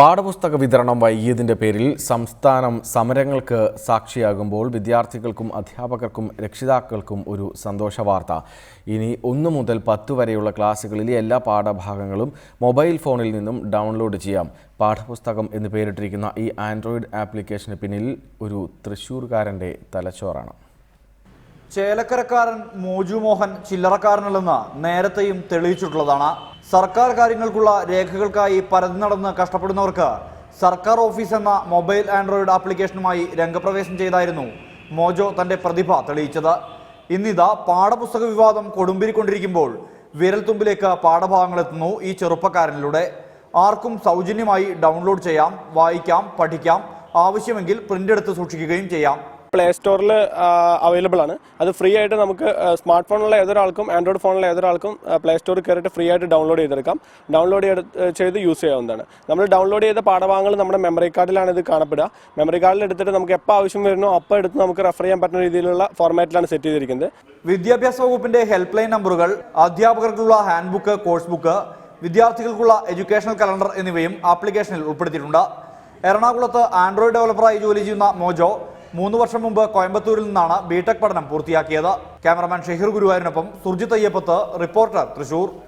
പാഠപുസ്തക വിതരണം വൈകിയതിന്റെ പേരിൽ സംസ്ഥാനം സമരങ്ങൾക്ക് സാക്ഷിയാകുമ്പോൾ വിദ്യാർത്ഥികൾക്കും അധ്യാപകർക്കും രക്ഷിതാക്കൾക്കും ഒരു സന്തോഷ വാർത്ത. ഇനി ഒന്ന് മുതൽ പത്ത് വരെയുള്ള ക്ലാസ്സുകളിലെ എല്ലാ പാഠഭാഗങ്ങളും മൊബൈൽ ഫോണിൽ നിന്നും ഡൗൺലോഡ് ചെയ്യാം. പാഠപുസ്തകം എന്ന് പേരിട്ടിരിക്കുന്ന ഈ ആൻഡ്രോയിഡ് ആപ്ലിക്കേഷന് പിന്നിൽ ഒരു തൃശ്ശൂർകാരന്റെ തലച്ചോറാണ്. ചേലക്കരക്കാരൻ മോജു മോഹൻ ചില്ലറക്കാരനല്ലെന്ന് നേരത്തെയും തെളിയിച്ചിട്ടുള്ളതാണ്. സർക്കാർ കാര്യങ്ങൾക്കുള്ള രേഖകൾക്കായി പരതി നടന്ന് കഷ്ടപ്പെടുന്നവർക്ക് സർക്കാർ ഓഫീസ് എന്ന മൊബൈൽ ആൻഡ്രോയിഡ് ആപ്ലിക്കേഷനുമായി രംഗപ്രവേശം ചെയ്തായിരുന്നു മോജോ തന്റെ പ്രതിഭ തെളിയിച്ചത്. ഇന്നിതാ പാഠപുസ്തക വിവാദം കൊടുമ്പിരിക്കൊണ്ടിരിക്കുമ്പോൾ വിരൽത്തുമ്പിലേക്ക് പാഠഭാഗങ്ങൾ എത്തുന്നു ഈ ചെറുപ്പക്കാരനിലൂടെ. ആർക്കും സൗജന്യമായി ഡൗൺലോഡ് ചെയ്യാം വായിക്കാം പഠിക്കാം ആവശ്യമെങ്കിൽ പ്രിന്റ് എടുത്ത് സൂക്ഷിക്കുകയും ചെയ്യാം. പ്ലേ സ്റ്റോറിൽ അവൈലബിൾ ആണ്. അത് ഫ്രീ ആയിട്ട് നമുക്ക് സ്മാർട്ട് ഫോണിലുള്ള ഏതൊരാൾക്കും ആൻഡ്രോയിഡ് ഫോണിലെ ഏതൊരാൾക്കും പ്ലേ സ്റ്റോറിൽ കയറിയിട്ട് ഫ്രീ ആയിട്ട് ഡൗൺലോഡ് ചെയ്തെടുക്കാം. ഡൗൺലോഡ് ചെയ്ത് യൂസ് ചെയ്യാവുന്നതാണ്. നമ്മൾ ഡൗൺലോഡ് ചെയ്ത പാഠഭാഗങ്ങൾ നമ്മുടെ മെമ്മറി കാർഡിലാണ് ഇത് കാണപ്പെടുക. മെമ്മറി കാർഡിൽ എടുത്തിട്ട് നമുക്ക് എപ്പോൾ ആവശ്യം വരുന്നോ അപ്പോൾ എടുത്ത് നമുക്ക് റെഫർ ചെയ്യാൻ പറ്റുന്ന രീതിയിലുള്ള ഫോർമാറ്റിലാണ് സെറ്റ് ചെയ്തിരിക്കുന്നത്. വിദ്യാഭ്യാസ വകുപ്പിന്റെ ഹെൽപ്പ് ലൈൻ നമ്പറുകൾ അധ്യാപകർക്കുള്ള ഹാൻഡ് ബുക്ക് കോഴ്സ് ബുക്ക് വിദ്യാർത്ഥികൾക്കുള്ള എഡ്യൂക്കേഷണൽ കലണ്ടർ എന്നിവയും ആപ്ലിക്കേഷനിൽ ഉൾപ്പെടുത്തിയിട്ടുണ്ട്. എറണാകുളത്ത് ആൻഡ്രോയിഡ് ഡെവലപ്പറായി ജോലി ചെയ്യുന്ന മോജോ മൂന്ന് വർഷം മുമ്പ് കോയമ്പത്തൂരിൽ നിന്നാണ് ബിടെക് പഠനം പൂർത്തിയാക്കിയത്. ക്യാമറമാൻ ഷെഹിർ ഗുരുവായൂരിനൊപ്പം സുർജിത് അയ്യപ്പത്ത് റിപ്പോർട്ടർ തൃശൂർ.